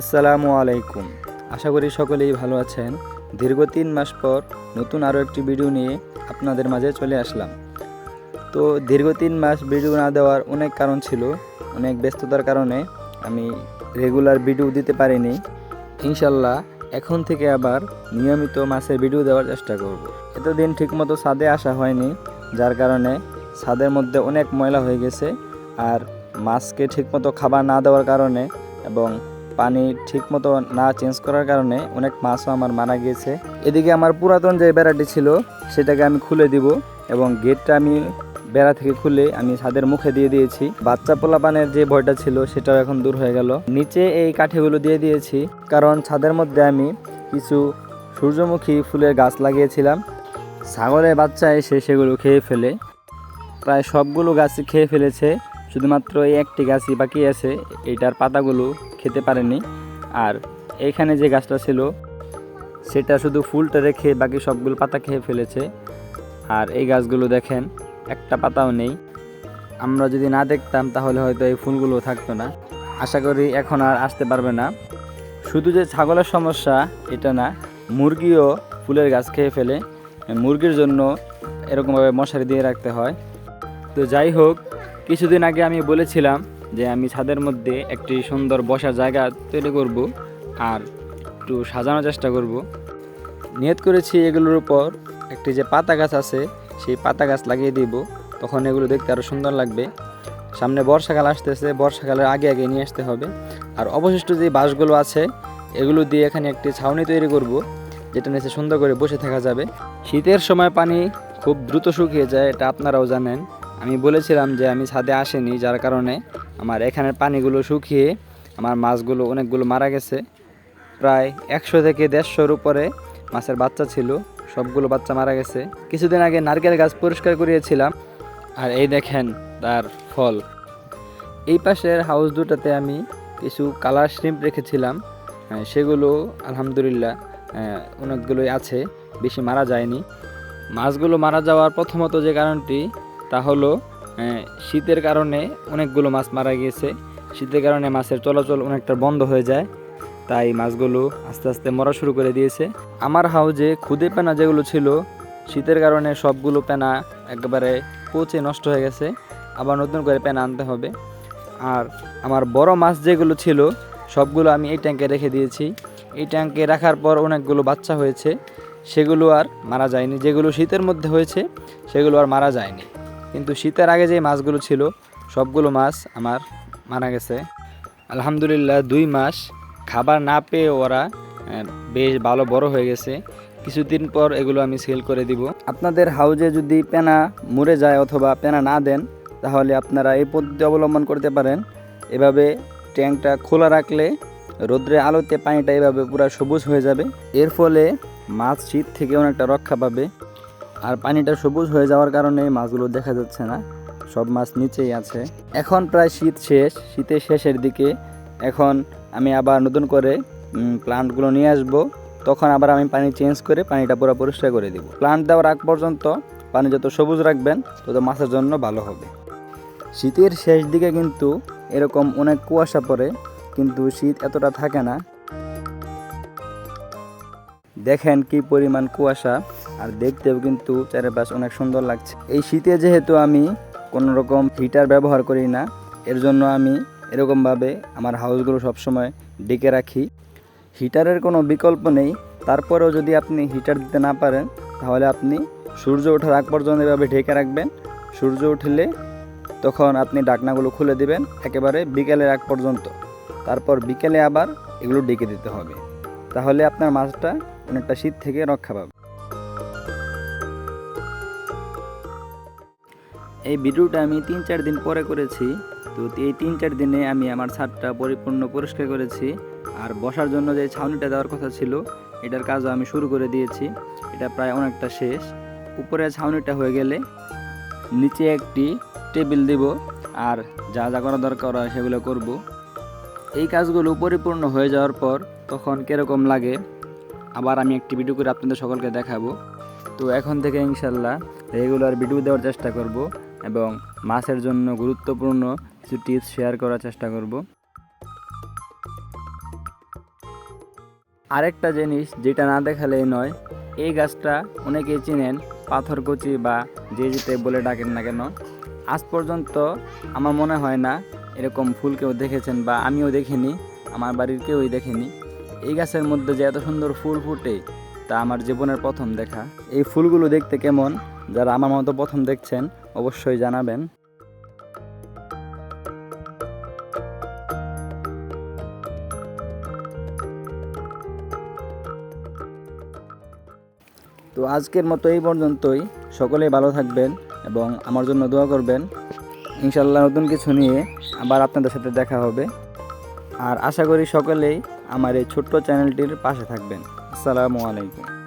আসসালামু আলাইকুম। আশা করি সকলেই ভালো আছেন। দীর্ঘ তিন মাস পর নতুন আরও একটি ভিডিও নিয়ে আপনাদের মাঝে চলে আসলাম। তো দীর্ঘ তিন মাস ভিডিও না দেওয়ার অনেক কারণ ছিল, অনেক ব্যস্ততার কারণে আমি রেগুলার ভিডিও দিতে পারিনি। ইনশাল্লাহ এখন থেকে আবার নিয়মিত মাসের ভিডিও দেওয়ার চেষ্টা করব। এতদিন ঠিকমতো ছাদে আসা হয়নি, যার কারণে ছাদের মধ্যে অনেক ময়লা হয়ে গেছে। আর মাছকে ঠিকমতো খাবার না দেওয়ার কারণে এবং পানি ঠিকমতো না চেঞ্জ করার কারণে অনেক মাছও আমার মারা গিয়েছে। এদিকে আমার পুরাতন যে বেড়াটি ছিল, সেটাকে আমি খুলে দিব এবং গেটটা আমি বেড়া থেকে খুলে আমি ছাদের মুখে দিয়ে দিয়েছি। বাচ্চা পোলা পানের যে ভয়টা ছিল, সেটাও এখন দূর হয়ে গেল। নিচে এই কাঠিগুলো দিয়ে দিয়েছি, কারণ ছাদের মধ্যে আমি কিছু সূর্যমুখী ফুলের গাছ লাগিয়েছিলাম। ছাগলের বাচ্চা এসে সেগুলো খেয়ে ফেলে। প্রায় সবগুলো গাছই খেয়ে ফেলেছে। শুধুমাত্র এই একটি গাছই বাকি আছে এইটার পাতাগুলো খেতে পারেনি আর এইখানে যে গাছটা ছিল, সেটা শুধু ফুলটা রেখে বাকি সবগুলো পাতা খেয়ে ফেলেছে। আর এই গাছগুলো দেখেন, একটা পাতাও নেই। আমরা যদি না দেখতাম, তাহলে হয়তো এই ফুলগুলো থাকতো না। আশা করি এখন আর আসতে পারবে না। শুধু যে ছাগলের সমস্যা, এটা না, মুরগিও ফুলের গাছ খেয়ে ফেলে। মুরগির জন্য এরকমভাবে মশারি দিয়ে রাখতে হয়। তো যাই হোক কিছুদিন আগে আমি বলেছিলাম যে আমি ছাদের মধ্যে একটি সুন্দর বসার জায়গা তৈরি করব আর একটু সাজানোর চেষ্টা করব। নিয়ত করেছি এগুলোর উপর একটি যে পাতা গাছ আছে, সেই পাতা গাছ লাগিয়ে দিব। তখন এগুলো দেখতে আরও সুন্দর লাগবে। সামনে বর্ষাকাল আসতেছে, বর্ষাকালের আগে আগে নিয়ে আসতে হবে। আর অবশিষ্ট যে বাঁশগুলো আছে, এগুলো দিয়ে এখানে একটি ছাউনি তৈরি করব, যেটা নিচে সুন্দর করে বসে থাকা যাবে। শীতের সময় পানি খুব দ্রুত শুকিয়ে যায়, এটা আপনারাও জানেন। আমি বলেছিলাম যে আমি ছাদে আসেনি, যার কারণে আমার এখানের পানিগুলো শুকিয়ে আমার মাছগুলো অনেকগুলো মারা গেছে। প্রায় একশো থেকে দেড়শোর উপরে মাছের বাচ্চা ছিল, সবগুলো বাচ্চা মারা গেছে। কিছুদিন আগে নারকেল গাছ পরিষ্কার করিয়েছিলাম, আর এই দেখেন তার ফল। এই পাশের হাউস দুটাতে আমি কিছু কালার শ্রিম্প রেখেছিলাম সেগুলো আলহামদুলিল্লাহ অনেকগুলোই আছে, বেশি মারা যায়নি। মাছগুলো মারা যাওয়ার প্রথমত যে কারণটি তা হলো শীতের কারণে অনেকগুলো মাছ মারা গিয়েছে। শীতের কারণে মাছের চলাচল অনেকটা বন্ধ হয়ে যায়। তাই মাছগুলো আস্তে আস্তে মরা শুরু করে দিয়েছে। আমার হাউজে খুদে পেনা যেগুলো ছিল, শীতের কারণে সবগুলো পেনা একেবারে পচে নষ্ট হয়ে গেছে। আবার নতুন করে পেনা আনতে হবে। আর আমার বড় মাছ যেগুলো ছিল, সবগুলো আমি এই ট্যাঙ্কে রেখে দিয়েছি। এই ট্যাঙ্কে রাখার পর অনেকগুলো বাচ্চা হয়েছে। সেগুলো আর মারা যায়নি। যেগুলো শীতের মধ্যে হয়েছে, সেগুলো আর মারা যায়নি। কিন্তু শীতের আগে যে মাছগুলো ছিল, সবগুলো মাছ আমার মারা গেছে। আলহামদুলিল্লাহ দুই মাস খাবার না পেয়ে ওরা বেশ ভালো বড় হয়ে গেছে। কিছুদিন পর এগুলো আমি সেল করে দিব। আপনাদের হাউজে যদি পেনা মরে যায় অথবা পেনা না দেন, তাহলে আপনারা এই পদ্ধতি অবলম্বন করতে পারেন। এভাবে ট্যাঙ্কটা খোলা রাখলে রোদ্রে আলোতে পানিটা এভাবে পুরো সবুজ হয়ে যাবে। এর ফলে মাছ শীত থেকে অনেকটা রক্ষা পাবে। আর পানিটা সবুজ হয়ে যাওয়ার কারণে মাছগুলো দেখা যাচ্ছে না। সব মাছ নিচেই আছে। এখন প্রায় শীত শেষ। শীতের শেষের দিকে এখন আমি আবার নতুন করে প্লান্টগুলো নিয়ে আসব। তখন আবার আমি পানি চেঞ্জ করে পানিটা পুরো পরিষ্কার করে দিব। প্লান্ট দেওয়ার আগ পর্যন্ত পানি যত সবুজ রাখবেন, তত মাছের জন্য ভালো হবে। শীতের শেষ দিকে কিন্তু এরকম অনেক কুয়াশা পড়ে, কিন্তু শীত এতটা থাকে না। দেখেন কি পরিমাণ কুয়াশা, আর দেখতেও কিন্তু চারিপাশ অনেক সুন্দর লাগছে। এই শীতে যেহেতু আমি কোনো রকম হিটার ব্যবহার করি না, এর জন্য আমি এরকমভাবে আমার হাউসগুলো সবসময় ডেকে রাখি। হিটারের কোনো বিকল্প নেই, তারপরেও যদি আপনি হিটার দিতে না পারেন, তাহলে আপনি সূর্য ওঠার আগ পর্যন্ত এভাবে ঢেকে রাখবেন। সূর্য উঠলে তখন আপনি ডাকনাগুলো খুলে দিবেন, একেবারে বিকেলের আগ পর্যন্ত। তারপর বিকেলে আবার এগুলো ডেকে দিতে হবে। তাহলে আপনার মাছটা অনেকটা শীত থেকে রক্ষা পাবে। এই ভিডিওটা আমি তিন চার দিন পরে করেছি। তো এই তিন চার দিনে আমি আমার ছাদটা পরিপূর্ণ পরিষ্কার করেছি। আর বসার জন্য যে ছাউনিটা দেওয়ার কথা ছিল, এটার কাজও আমি শুরু করে দিয়েছি। এটা প্রায় অনেকটা শেষ। উপরে ছাউনিটা হয়ে গেলে নিচে একটি টেবিল দিব, আর যা যা করা দরকার হয় সেগুলো করব। এই কাজগুলো পরিপূর্ণ হয়ে যাওয়ার পর তখন কীরকম লাগে আবার আমি একটি ভিডিও করে আপনাদের সকলকে দেখাবো। তো এখন থেকে ইনশাল্লাহ রেগুলার ভিডিও দেওয়ার চেষ্টা করব এবং মাছের জন্য গুরুত্বপূর্ণ কিছু টিপস শেয়ার করার চেষ্টা করব। আরেকটা জিনিস যেটা না দেখালেই নয়, এই গাছটা অনেকেই চিনেন পাথরকুচি বা যে যেতে বলে ডাকেন না কেন। আজ পর্যন্ত আমার মনে হয় না এরকম ফুল কেউ দেখেছেন বা আমিও দেখিনি, আমার বাড়ির কেউই দেখেনি। এই গাছের মধ্যে যে এত সুন্দর ফুল ফুটে, তা আমার জীবনের প্রথম দেখা। এই ফুলগুলো দেখতে কেমন, যারা আমার মতো প্রথম দেখছেন, অবশ্যই জানাবেন। তো আজকের মতো এই পর্যন্তই। সকলেই ভালো থাকবেন এবং আমার জন্য দোয়া করবেন। ইনশাল্লাহ নতুন কিছু নিয়ে আবার আপনাদের সাথে দেখা হবে। আর আশা করি সকলেই আমার এই ছোট্ট চ্যানেলটির পাশে থাকবেন। আসসালামু আলাইকুম।